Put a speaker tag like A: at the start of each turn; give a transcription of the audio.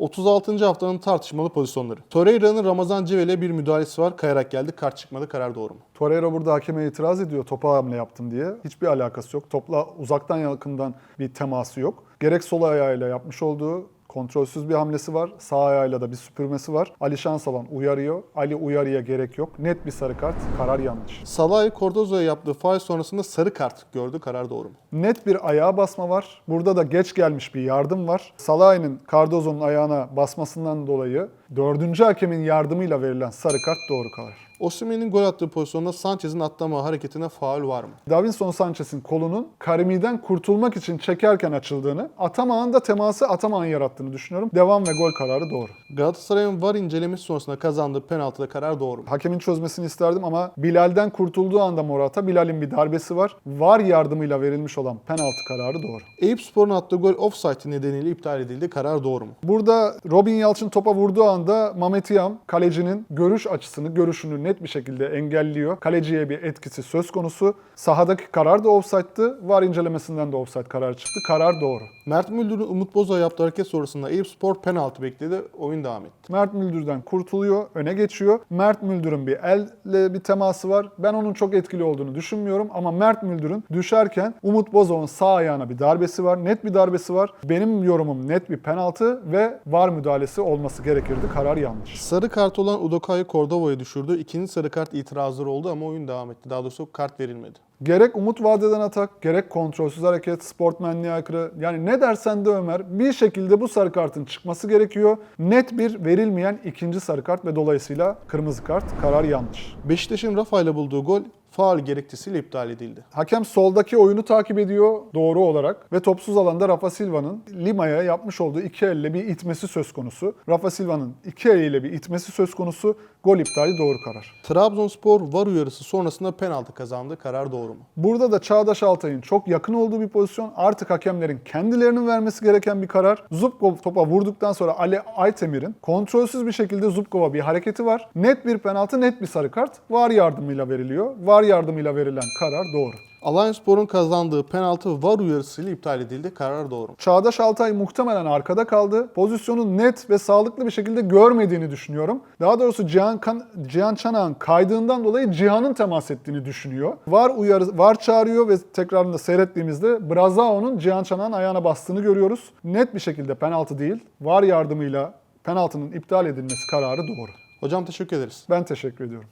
A: 36. haftanın tartışmalı pozisyonları. Torreira'nın Ramazan Civel'e bir müdahalesi var. Kayarak geldi. Kart çıkmadı. Karar doğru mu?
B: Torreira burada hakeme itiraz ediyor topa hamle yaptım diye. Hiçbir alakası yok. Topla uzaktan yakından bir teması yok. Gerek sol ayağıyla yapmış olduğu kontrolsüz bir hamlesi var. Sağ ayağıyla da bir süpürmesi var. Ali Şansalan uyarıyor. Ali uyarıya gerek yok. Net bir sarı kart. Karar yanlış.
A: Salah'ı Cordozo'ya yaptığı faul sonrasında sarı kart gördü. Karar doğru mu?
B: Net bir ayağa basma var. Burada da geç gelmiş bir yardım var. Salah'ın Cardozo'nun ayağına basmasından dolayı dördüncü hakemin yardımıyla verilen sarı kart doğru karar.
A: Osimhen'in gol attığı pozisyonda Sanchez'in atlama hareketine faul var mı?
B: Davinson Sanchez'in kolunun Karimi'den kurtulmak için çekerken açıldığını, Atamağ'ın da teması Atamağ'ın yarattığını düşünüyorum. Devam ve gol kararı doğru.
A: Galatasaray'ın VAR incelemesi sonrasında kazandığı penaltıda karar doğru mu?
B: Hakemin çözmesini isterdim ama Bilal'den kurtulduğu anda Morata, Bilal'in bir darbesi var. VAR yardımıyla verilmiş olan penaltı kararı doğru.
A: Eyüp Spor'un attığı gol offside nedeniyle iptal edildi. Karar doğru mu?
B: Burada Robin Yalçın topa vurduğu anda Mamet Yam kalecinin görüş açısını, görüşünü net bir şekilde engelliyor. Kaleciye bir etkisi söz konusu. Sahadaki karar da offside'tı. VAR incelemesinden de offside kararı çıktı. Karar doğru.
A: Mert Müldür'ün Umut Bozok'a yaptığı hareket sonrasında Eyüp Spor penaltı bekledi. Oyun devam etti.
B: Mert Müldür'den kurtuluyor, öne geçiyor. Mert Müldür'ün bir elle bir teması var. Ben onun çok etkili olduğunu düşünmüyorum ama Mert Müldür'ün düşerken Umut Bozok'un sağ ayağına bir darbesi var. Net bir darbesi var. Benim yorumum net bir penaltı ve VAR müdahalesi olması gerekirdi. Karar yanlış.
A: Sarı kart olan Udoka'yı Cordova'ya düşürdü. İkinci sarı kart itirazları oldu ama oyun devam etti. Daha doğrusu kart verilmedi.
B: Gerek umut vadeden atak, gerek kontrolsüz hareket, sportmenliğe aykırı. Yani ne dersen de Ömer bir şekilde bu sarı kartın çıkması gerekiyor. Net bir verilmeyen ikinci sarı kart ve dolayısıyla kırmızı kart. Karar yanlış.
A: Beşiktaş'ın Rafa ile bulduğu gol faul gerekçesiyle iptal edildi.
B: Hakem soldaki oyunu takip ediyor doğru olarak ve topsuz alanda Rafa Silva'nın Lima'ya yapmış olduğu iki elle bir itmesi söz konusu. Rafa Silva'nın iki eliyle bir itmesi söz konusu. Gol iptali doğru karar.
A: Trabzonspor VAR uyarısı sonrasında penaltı kazandı. Karar doğru mu?
B: Burada da Çağdaş Altay'ın çok yakın olduğu bir pozisyon. Artık hakemlerin kendilerinin vermesi gereken bir karar. Zubkov topa vurduktan sonra Ali Aytemir'in kontrolsüz bir şekilde Zubkov'a bir hareketi var. Net bir penaltı, net bir sarı kart. VAR yardımıyla veriliyor. VAR yardımıyla verilen karar doğru.
A: Alliancespor'un kazandığı penaltı VAR uyarısıyla iptal edildi. Karar doğru?
B: Çağdaş Altay muhtemelen arkada kaldı. Pozisyonu net ve sağlıklı bir şekilde görmediğini düşünüyorum. Daha doğrusu Cihan, kan, Cihan Çanak'ın kaydığından dolayı Cihan'ın temas ettiğini düşünüyor. Var uyarı, var çağırıyor ve tekrarında seyrettiğimizde Brazao'nun Cihan Çanak'ın ayağına bastığını görüyoruz. Net bir şekilde penaltı değil. Var yardımıyla penaltının iptal edilmesi kararı doğru.
A: Hocam teşekkür ederiz.
B: Ben teşekkür ediyorum.